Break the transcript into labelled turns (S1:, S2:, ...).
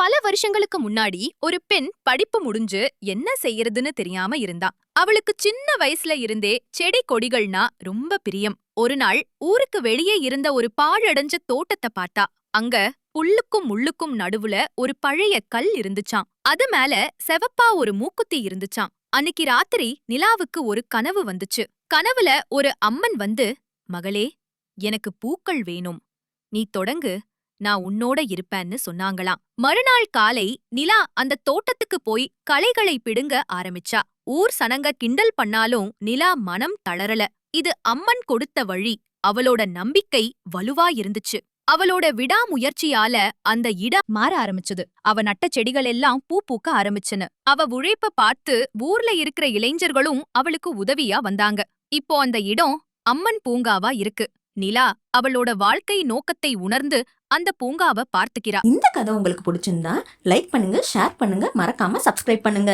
S1: பல வருஷங்களுக்கு முன்னாடி ஒரு பெண் படிப்பு முடிஞ்சு என்ன செய்யறதுன்னு தெரியாம இருந்தா. அவளுக்கு சின்ன வயசுல இருந்தே செடி கொடிகள்னா ரொம்ப பிரியம். ஒரு நாள் ஊருக்கு வெளியே இருந்த ஒரு பாழடைஞ்ச தோட்டத்தை பார்த்தா. அங்க புல்லுக்கும் முள்ளுக்கும் நடுவுல ஒரு பழைய கல் இருந்துச்சாம். அது மேல செவப்பா ஒரு மூக்குத்தி இருந்துச்சாம். அன்னிக்கு ராத்திரி நிலாவுக்கு ஒரு கனவு வந்துச்சு. கனவுல ஒரு அம்மன் வந்து மகளே எனக்கு பூக்கள் வேணும். நீ தொடங்கு. நான் உன்னோட இருப்பேன்னு சொன்னாங்களாம். மறுநாள் காலை நிலா அந்த தோட்டத்துக்கு போய் களைகளை பிடுங்க ஆரம்பிச்சா. ஊர் சனங்க கிண்டல் பண்ணாலும் நிலா மனம் தளரல. இது அம்மன் கொடுத்த வழி. அவளோட நம்பிக்கை வலுவா இருந்துச்சு. அவளோட விடாமுயற்சியால அந்த இடம் மாற ஆரம்பிச்சது. அவ நட்ட செடிகள் எல்லாம் பூ பூக்க ஆரம்பிச்சுன்னு அவ உழைப்ப பார்த்து ஊர்ல இருக்கிற இளைஞர்களும் அவளுக்கு உதவியா வந்தாங்க. இப்போ அந்த இடம் அம்மன் பூங்காவா இருக்கு. நிலா அவளோட வாழ்க்கை நோக்கத்தை உணர்ந்து அந்த பூங்காவை பார்த்துக்கிறா.
S2: இந்த கதை உங்களுக்கு பிடிச்சிருந்தா லைக் பண்ணுங்க ஷேர் பண்ணுங்க மறக்காம சப்ஸ்கிரைப் பண்ணுங்க.